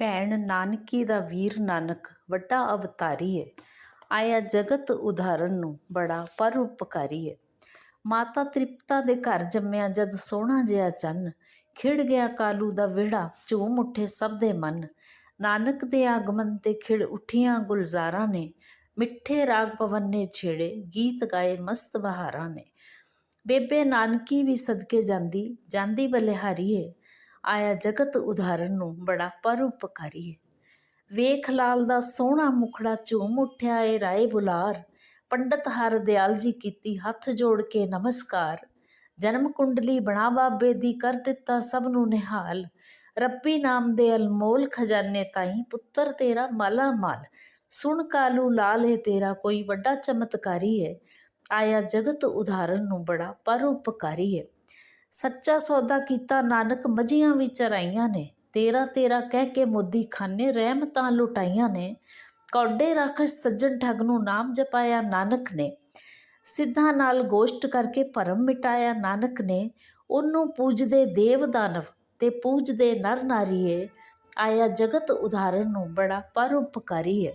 ਭੈਣ ਨਾਨਕੀ ਦਾ ਵੀਰ ਨਾਨਕ ਵੱਡਾ ਅਵਤਾਰੀ ਏ। ਆਇਆ ਜਗਤ ਉਧਾਰਨ ਨੂੰ ਬੜਾ ਪਰ ਉਪਕਾਰੀ ਏ। ਮਾਤਾ ਤ੍ਰਿਪਤਾ ਦੇ ਘਰ ਜੰਮਿਆ ਜਦ ਸੋਹਣਾ ਜਿਹਾ ਚੰਨ। ਖਿੜ ਗਿਆ ਕਾਲੂ ਦਾ ਵਿਹੜਾ, ਝੂਮ ਉੱਠੇ ਸਭ ਦੇ ਮਨ। ਨਾਨਕ ਦੇ ਆਗਮਨ ਤੇ ਖਿੜ ਉੱਠੀਆਂ ਗੁਲਜ਼ਾਰਾਂ ਨੇ। ਮਿੱਠੇ ਰਾਗ ਪਵਨ ਨੇ ਛੇੜੇ, ਗੀਤ ਗਾਏ ਮਸਤ ਬਹਾਰਾਂ ਨੇ। ਬੇਬੇ ਨਾਨਕੀ ਵੀ ਸਦਕੇ ਜਾਂਦੀ ਜਾਂਦੀ ਬਲਿਹਾਰੀ ਏ। ਆਇਆ ਜਗਤ ਉਧਾਰਨ ਨੂੰ ਬੜਾ ਪਰਉਪਕਾਰੀ ਹੈ। ਵੇਖ ਲਾਲ ਦਾ ਸੋਹਣਾ ਮੁਖੜਾ ਝੂਮ ਉੱਠਿਆ ਏ ਰਾਏ ਬੁਲਾਰ। ਪੰਡਤ ਹਰ ਦਿਆਲ ਜੀ ਕੀਤੀ ਹੱਥ ਜੋੜ ਕੇ ਨਮਸਕਾਰ। ਜਨਮ ਕੁੰਡਲੀ ਬਣਾ ਬਾਬੇ ਦੀ ਕਰ ਦਿੱਤਾ ਸਭ ਨੂੰ ਨਿਹਾਲ। ਰੱਬੀ ਨਾਮ ਦੇ ਅਲਮੋਲ ਖਜ਼ਾਨੇ ਤਾਈ ਪੁੱਤਰ ਤੇਰਾ ਮਾਲਾ ਮਾਲ। ਸੁਣ ਕਾਲੂ ਲਾਲ ਏ ਤੇਰਾ ਕੋਈ ਵੱਡਾ ਚਮਤਕਾਰੀ ਹੈ ਆਇਆ ਜਗਤ ਉਦਾਹਰਨ ਨੂੰ ਬੜਾ ਪਰਉਪਕਾਰੀ ਹੈ ਸੱਚਾ ਸੌਦਾ ਕੀਤਾ ਨਾਨਕ ਮਜੀਆਂ ਵੀ ਚਰਾਈਆਂ ਨੇ। ਤੇਰਾ ਤੇਰਾ ਕਹਿ ਕੇ ਮੋਦੀ ਖਾਨੇ ਰਹਿਮਤਾਂ ਲੁਟਾਈਆਂ ਨੇ। ਕੌਡੇ ਰਾਖਸ਼ ਸੱਜਣ ਠੱਗ ਨੂੰ ਨਾਮ ਜਪਾਇਆ ਨਾਨਕ ਨੇ। ਸਿੱਧਾਂ ਨਾਲ ਗੋਸ਼ਟ ਕਰਕੇ ਭਰਮ ਮਿਟਾਇਆ ਨਾਨਕ ਨੇ। ਉਹਨੂੰ ਪੂਜਦੇ ਦੇਵ ਦਾਨਵ ਤੇ ਪੂਜਦੇ ਨਰ ਨਾਰੀਏ। ਆਇਆ ਜਗਤ ਉਧਾਰਨ ਨੂੰ ਬੜਾ ਪਰਉਪਕਾਰੀ ਹੈ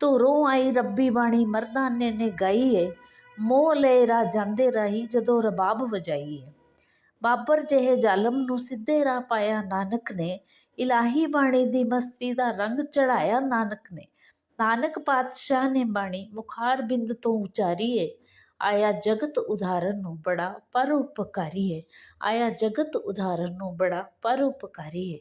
ਧੁਰੋਂ ਆਈ ਰੱਬੀ ਬਾਣੀ ਮਰਦਾਨੇ ਨੇ ਗਾਈ ਏ ਮੋਹ ਲੈ ਰਾ ਜਾਂਦੇ ਰਾਹੀ ਜਦੋਂ ਰਬਾਬ ਵਜਾਈ ਏ ਬਾਬਰ ਜਿਹੇ ਜ਼ਾਲਮ ਨੂੰ ਸਿੱਧੇ ਰਾਹ ਪਾਇਆ ਨਾਨਕ ਨੇ, ਇਲਾਹੀ ਬਾਣੀ ਦੀ ਮਸਤੀ ਦਾ ਰੰਗ ਚੜਾਇਆ ਨਾਨਕ ਨੇ। ਨਾਨਕ ਪਾਤਸ਼ਾਹ ਨੇ ਬਾਣੀ ਮੁਖਾਰ ਬਿੰਦ ਤੋਂ ਉਚਾਰੀ ਏ ਆਇਆ ਜਗਤ ਉਧਾਰਨ ਨੂੰ ਬੜਾ ਪਰ ਉਪਕਾਰੀ ਏ ਆਇਆ ਜਗਤ ਉਧਾਰਨ ਨੂੰ ਬੜਾ ਪਰ ਉਪਕਾਰੀ ਏ